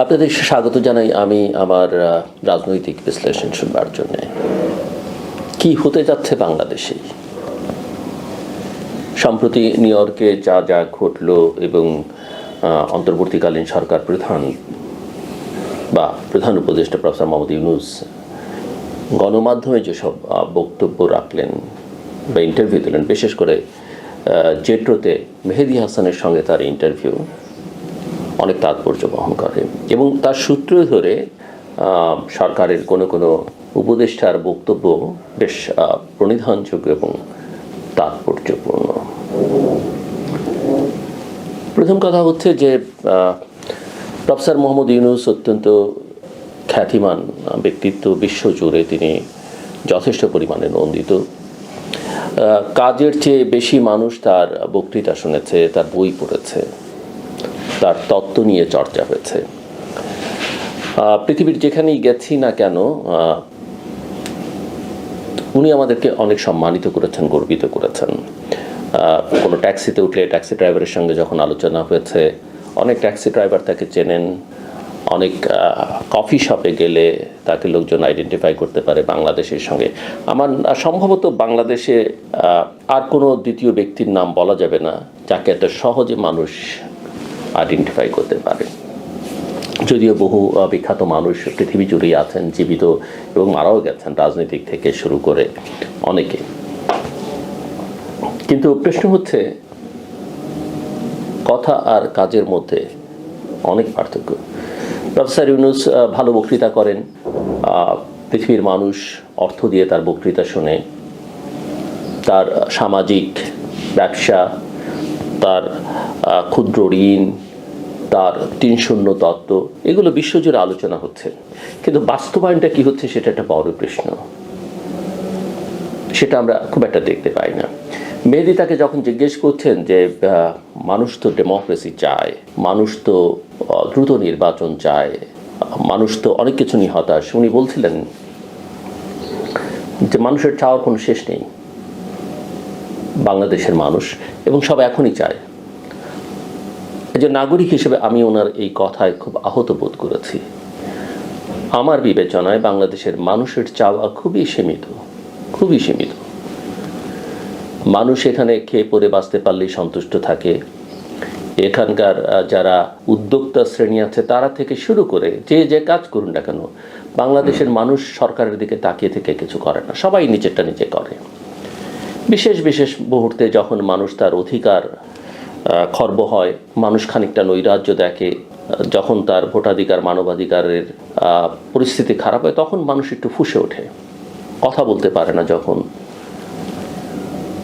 আপনাদের স্বাগত জানাই আমি আমার রাজনৈতিক বিশ্লেষণ শুনবার জন্য। কি হতে যাচ্ছে বাংলাদেশে? সম্প্রতি নিউ ইয়র্কে যা যা ঘটলো এবং অন্তর্বর্তীকালীন সরকার প্রধান বা প্রধান উপদেষ্টা প্রফেসর মোহাম্মদ ইউনুস গণমাধ্যমে যেসব বক্তব্য রাখলেন বা ইন্টারভিউ দিলেন, বিশেষ করে জেট্রোতে মেহেদি হাসানের সঙ্গে তার ইন্টারভিউ অনেক তাৎপর্য বহন করে। এবং তার সূত্র ধরে সরকারের কোনো কোনো উপদেষ্টার বক্তব্য বেশ প্রণিধানযোগ্য এবং তাৎপর্যপূর্ণ। প্রথম কথা হচ্ছে যে প্রফেসর মোহাম্মদ ইউনুস অত্যন্ত খ্যাতিমান ব্যক্তিত্ব, বিশ্বজুড়ে তিনি যথেষ্ট পরিমাণে নন্দিত। কাজের চেয়ে বেশি মানুষ তার বক্তৃতা শুনেছে, তার বই পড়েছে। তার তত্ত্ব নিয়ে চর্চা হয়েছে। পৃথিবীর যেখানেই গেছি না কেন উনি আমাদেরকে অনেক সম্মানিত করেছেন, গর্বিত করেছেন। কোনো ট্যাক্সিতে উঠলে ট্যাক্সি ড্রাইভারের সঙ্গে যখন আলোচনা হয়েছে, অনেক ট্যাক্সি ড্রাইভার তাকে চেনেন, অনেক কফি শপে গেলে তাকে লোকজন আইডেন্টিফাই করতে পারে বাংলাদেশের সঙ্গে। আমার, সম্ভবত বাংলাদেশে আর কোনো দ্বিতীয় ব্যক্তির নাম বলা যাবে না, যাকে এত সহজে মানুষ আইডেন্টিফাই করতে পারে। যদিও বহু বিখ্যাত মানুষ পৃথিবী জুড়েই আছেন, জীবিত এবং মারাও গেছেন রাজনীতিক থেকে শুরু করে অনেকে। কিন্তু প্রশ্ন হচ্ছে, কথা আর কাজের মধ্যে অনেক পার্থক্য। প্রফেসর ইউনুস ভালো বক্তৃতা করেন। পৃথিবীর মানুষ অর্থ দিয়ে তার বক্তৃতা শুনে। তার সামাজিক ব্যবসা তার ক্ষুদ্র ঋণ, তার তিন শূন্য তত্ত্ব, এগুলো বিশ্বজুড়ে আলোচনা হচ্ছে। কিন্তু বাস্তবায়নটা কি হচ্ছে সেটা একটা বড় প্রশ্ন। সেটা আমরা খুব একটা দেখতে পাই না। মেহেদি তাকে যখন জিজ্ঞেস করছেন যে মানুষ তো ডেমোক্রেসি চায়, মানুষ তো দ্রুত নির্বাচন চায়, মানুষ তো অনেক কিছু নিয়ে হতাশ, উনি বলছিলেন যে, মানুষের চাওয়ার কোনো শেষ নেই। বাংলাদেশের মানুষ, এবং সব এখনই চায়। যে নাগরিক হিসেবে আমি ওনার এই কথায় খুব আহত বোধ করেছি। আমার বিবেচনায় বাংলাদেশের মানুষের চাওয়া খুবই সীমিত খুবই সীমিত। মানুষ এখানে খেয়ে পরে বাঁচতে পারলেই সন্তুষ্ট থাকে। এখানকার যারা উদ্যোক্তা শ্রেণি আছে, তারা থেকে শুরু করে যে যে কাজ করুন না কেন, বাংলাদেশের মানুষ সরকারের দিকে তাকিয়ে থেকে কিছু করে না। সবাই নিজেরটা নিজে করে। বিশেষ বিশেষ মুহূর্তে যখন মানুষ তার অধিকার খর্ব হয়, মানুষ খানিকটা নৈরাজ্য দেখে, যখন তার ভোটাধিকার, মানবাধিকারের পরিস্থিতি খারাপ হয়, তখন মানুষ একটু ফুসে ওঠে। কথা বলতে পারে না যখন।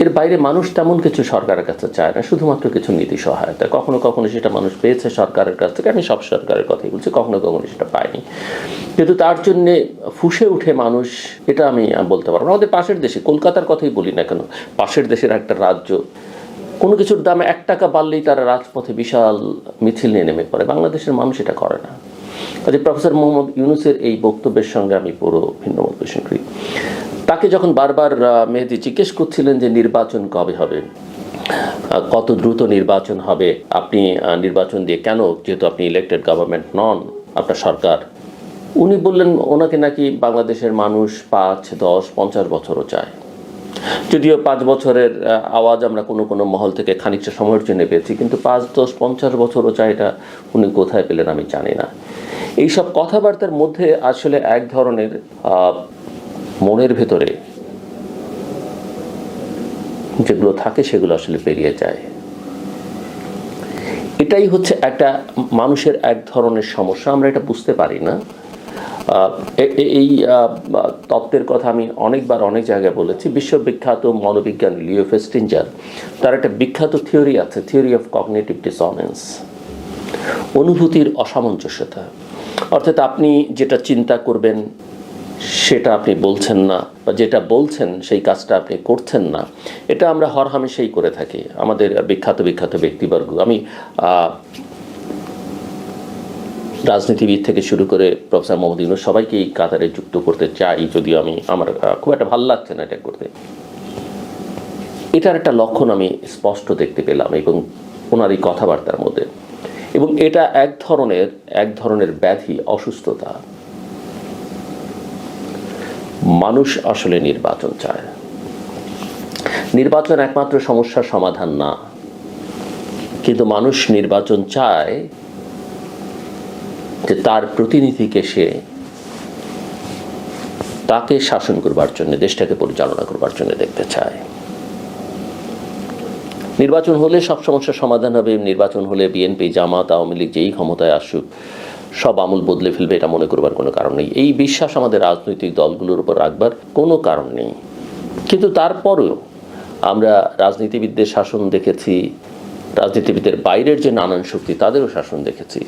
এর বাইরে মানুষ তেমন কিছু সরকারের কাছে চায় না, শুধুমাত্র কিছু নীতি সহায়তা। কখনো কখনো সেটা মানুষ পেয়েছে সরকারের কাছ থেকে, আমি সব সরকারের কথাই বলছি, কখনো কখনো সেটা পায়নি। কিন্তু তার জন্যে ফুসে উঠে মানুষ, এটা আমি বলতে পারব আমাদের পাশের দেশে, কলকাতার কথাই বলি না কেন, পাশের দেশের একটা রাজ্য, কোনো কিছুর দাম এক টাকা বাড়লেই তারা রাজপথে বিশাল মিছিল নিয়ে নেমে পড়ে। বাংলাদেশের মানুষ এটা করে না। কাজে প্রফেসর মোহাম্মদ ইউনুসের এই বক্তব্যের সঙ্গে আমি পুরো ভিন্ন মত পোষণ করি। তাকে যখন বারবার মেহেদি জিজ্ঞেস করছিলেন যে নির্বাচন কবে হবে কত দ্রুত নির্বাচন হবে, আপনি নির্বাচন দিয়ে কেন, যেহেতু আপনি ইলেক্টেড গভর্নমেন্ট নন, আপনার সরকার, উনি বললেন ওনাকে নাকি বাংলাদেশের মানুষ পাঁচ, দশ, পঞ্চাশ বছরও চায়। যদিও পাঁচ বছরের আওয়াজ আমরা কোনো কোনো মহল থেকে খানিকটা সময়ের জন্য পেয়েছি, কিন্তু পাঁচ, দশ, পঞ্চাশ বছরও চাই এটা উনি কোথায় পেলেন আমি জানি না। এইসব কথাবার্তার মধ্যে আসলে এক ধরনের মনের ভেতরে যেগুলো থাকে সেগুলো আসলে পেরিয়ে যায়। এটাই হচ্ছে একটা মানুষের এক ধরনের সমস্যা, আমরা এটা বুঝতে পারি না। এই তত্ত্বের কথা আমি অনেকবার অনেক জায়গায় বলেছি। বিশ্ববিখ্যাত মনোবিজ্ঞান লিও ফেস্টিঞ্জার তার একটা বিখ্যাত থিওরি আছে, থিওরি অফ কগনেটিভ ডিসঅনেন্স। অনুভূতির অসামঞ্জস্যতা। অর্থাৎ আপনি যেটা চিন্তা করবেন সেটা আপনি বলছেন না, বা যেটা বলছেন সেই কাজটা আপনি করছেন না। এটা আমরা হরহামেশাই করে থাকি। আমাদের বিখ্যাত বিখ্যাত ব্যক্তিবর্গ। আমি রাজনীতিবিদ থেকে শুরু করে প্রফেসর মোহাম্মদ সবাইকে এই কাতারে যুক্ত করতে চাই, যদিও আমি, আমার খুব একটা ভালো লাগছে না এটা করতে। এটার একটা লক্ষণ আমি স্পষ্ট দেখতে পেলাম এবং ওনার এই কথাবার্তার মধ্যে। এবং এটা এক ধরনের এক ধরনের ব্যাধি, অসুস্থতা। মানুষ আসলে নির্বাচন চায়। নির্বাচন একমাত্র সমস্যার সমাধান না। কিন্তু মানুষ নির্বাচন চায় যে তার প্রতিনিধিকে সে তাকে শাসন করবার জন্য, দেশটাকে পরিচালনা করবার জন্য দেখতে চায়। নির্বাচন হলে সব সমস্যার সমাধান হবে, নির্বাচন হলে বিএনপি, জামাত, আওয়ামী লীগ যেই ক্ষমতায় আসুক সব আমূল বদলে ফেলবে, এটা মনে করবার কোনো কারণ নেই। এই বিশ্বাস আমাদের রাজনৈতিক দলগুলোর উপর রাখবার কোনো কারণ নেই। কিন্তু তারপরেও আমরা রাজনীতিবিদদের শাসন দেখেছি, রাজনীতিবিদের বাইরের যে নানান শক্তি, তাদেরও শাসন দেখেছি।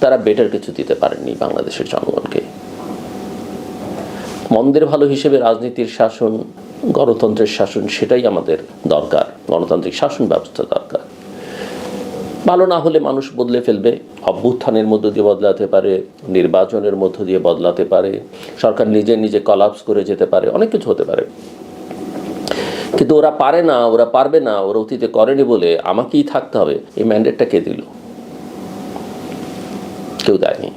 তারা বেটার কিছু দিতে পারেননি বাংলাদেশের জনগণকে। মন্দের ভালো হিসেবে রাজনীতির শাসন, গণতন্ত্রের শাসন, সেটাই আমাদের দরকার। গণতান্ত্রিক শাসন ব্যবস্থা দরকার। ভালো না হলে মানুষ বদলে ফেলবে। অভ্যুত্থানের মধ্য দিয়ে বদলাতে পারে, নির্বাচনের মধ্য দিয়ে বদলাতে পারে, সরকার নিজে নিজে কলাপস করে যেতে পারে, অনেক কিছু হতে পারে। কিন্তু ওরা পারে না, ওরা পারবে না, ওরা অতীতে করেনি বলে আমাকেই থাকতে হবে। এই ম্যান্ডেটটা কে দিল? কেউ দেয়নি।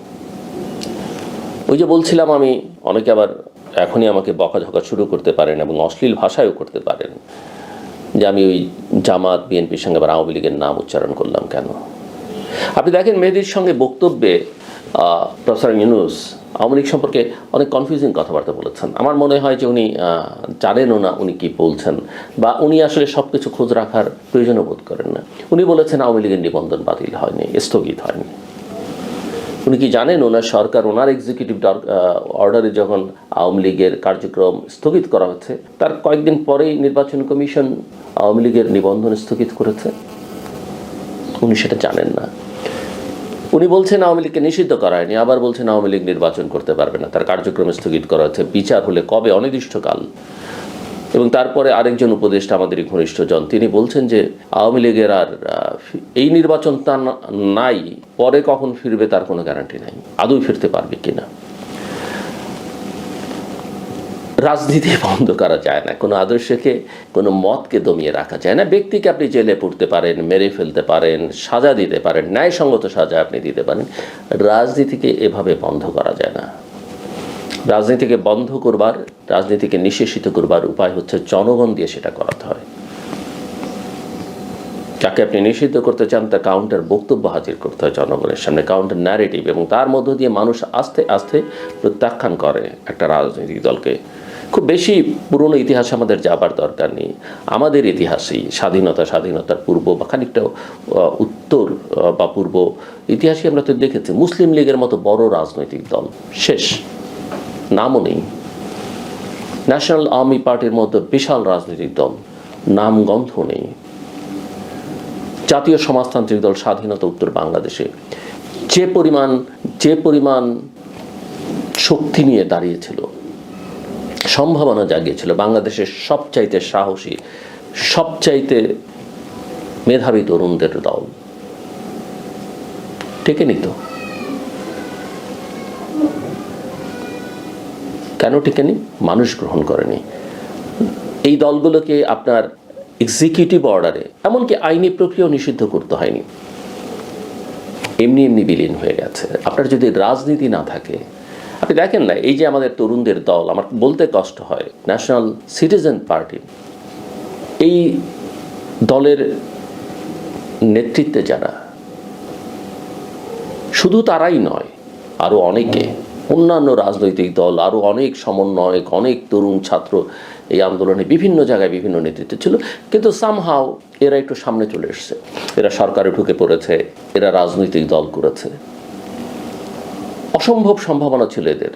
ওই যে বলছিলাম আমি, অনেকে আবার এখনই আমাকে বকাঝকা শুরু করতে পারেন এবং অশ্লীল ভাষায়ও করতে পারেন। যে আমি ওই জামাত বিএনপির সঙ্গে আবার আওয়ামী লীগের নাম উচ্চারণ করলাম কেন? আপনি দেখেন মেহেদির সঙ্গে বক্তব্যে আহ, প্রফেসর ইউনুস আওয়ামী লীগ সম্পর্কে অনেক কনফিউজিং কথাবার্তা বলেছেন। আমার মনে হয় যে উনি জানেনও না উনি কি বলছেন বা উনি আসলে সব কিছু খোঁজ রাখার প্রয়োজনও বোধ করেন না। উনি বলেছেন আওয়ামী লীগের নিবন্ধন বাতিল হয়নি স্থগিত হয়নি। উনি কি জানেন ওনার সরকার, ওনার এক্সিকিউটিভ অর্ডারে যখন আওয়ামী লীগের কার্যক্রম স্থগিত করা হচ্ছে, তার কয়েকদিন পরেই নির্বাচন কমিশন আওয়ামী লীগের নিবন্ধন স্থগিত করেছে। উনি সেটা জানেন না। উনি বলছেন আওয়ামী লীগকে নিষিদ্ধ করা হয়নি আবার বলছেন আওয়ামী লীগ নির্বাচন করতে পারবে না। তার কার্যক্রম স্থগিত করা হচ্ছে। বিচার হলে কবে? অনির্দিষ্টকাল। এবং তারপরে আরেকজন উপদেষ্টা আমাদেরই ঘনিষ্ঠজন তিনি বলছেন যে আওয়ামী লীগের আর এই নির্বাচন তা নাই, পরে কখন ফিরবে তার কোনো গ্যারান্টি নাই। আদৌ ফিরতে পারবে কিনা রাজনীতি বন্ধ করা যায় না, কোনো আদর্শকে, কোনো মতকে দমিয়ে রাখা যায় না। ব্যক্তিকে আপনি জেলে পড়তে পারেন, মেরে ফেলতে পারেন, সাজা দিতে পারেন, ন্যায়সঙ্গত সাজা আপনি দিতে পারেন, রাজনীতিকে এভাবে বন্ধ করা যায় না। রাজনীতিকে বন্ধ করবার রাজনীতিকে নিঃশেষিত করবার উপায় হচ্ছে জনগণ দিয়ে সেটা করাতে হয় যাকে আপনি নিষিদ্ধ করতে চান, তার কাউন্টার বক্তব্য হাজির করতে হয় জনগণের সামনে কাউন্টার ন্যারেটিভ এবং তার মধ্য দিয়ে মানুষ আস্তে আস্তে প্রত্যাখ্যান করে একটা রাজনৈতিক দলকে। খুব বেশি পুরনো ইতিহাস আমাদের যাবার দরকার নেই। আমাদের ইতিহাসেই স্বাধীনতা, স্বাধীনতার পূর্ব বা খানিকটা উত্তর বা পূর্ব ইতিহাসে আমরা তো দেখেছি, মুসলিম লীগের মতো বড় রাজনৈতিক দল শেষ। নামও নেই। ন্যাশনাল আর্মি পার্টির মতো বিশাল রাজনৈতিক দল। নাম গন্ধ নেই। জাতীয় সমাজতান্ত্রিক দল স্বাধীনতা উত্তর বাংলাদেশে। যে পরিমাণ যে পরিমাণ শক্তি নিয়ে দাঁড়িয়েছিল, সম্ভাবনা জাগিয়েছিল বাংলাদেশের সবচাইতে সাহসী, সবচাইতে মেধাবী তরুণদের দল। টেকেনি তো কেন টেকেনি? মানুষ গ্রহণ করেনি। এই দলগুলোকে আপনার এক্সিকিউটিভ অর্ডারে এমনকি আইনি প্রক্রিয়া নিষিদ্ধ করতে হয়নি। এমনি এমনি বিলীন হয়ে গেছে। আপনার যদি রাজনীতি না থাকে, আপনি দেখেন না, এই যে আমাদের তরুণদের দল, আমার বলতে কষ্ট হয় ন্যাশনাল সিটিজেন পার্টি এই দলের নেতৃত্বে যারা, শুধু তারাই নয় আরও অনেকে অন্যান্য রাজনৈতিক দল আরও অনেক সমন্বয়ক, অনেক তরুণ ছাত্র এই আন্দোলনে বিভিন্ন জায়গায় বিভিন্ন নেতৃত্ব ছিল। কিন্তু সামহাও এরা একটু সামনে চলে এসছে। এরা সরকারে ঢুকে পড়েছে, এরা রাজনৈতিক দল করেছে। অসম্ভব সম্ভাবনা ছিল এদের,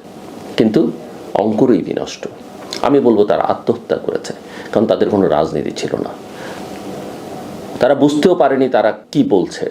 কিন্তু অঙ্কুরই বিনষ্ট। আমি বলব তারা আত্মহত্যা করেছে, কারণ তাদের কোনো রাজনীতি ছিল না। তারা বুঝতেও পারেনি তারা কি বলছে।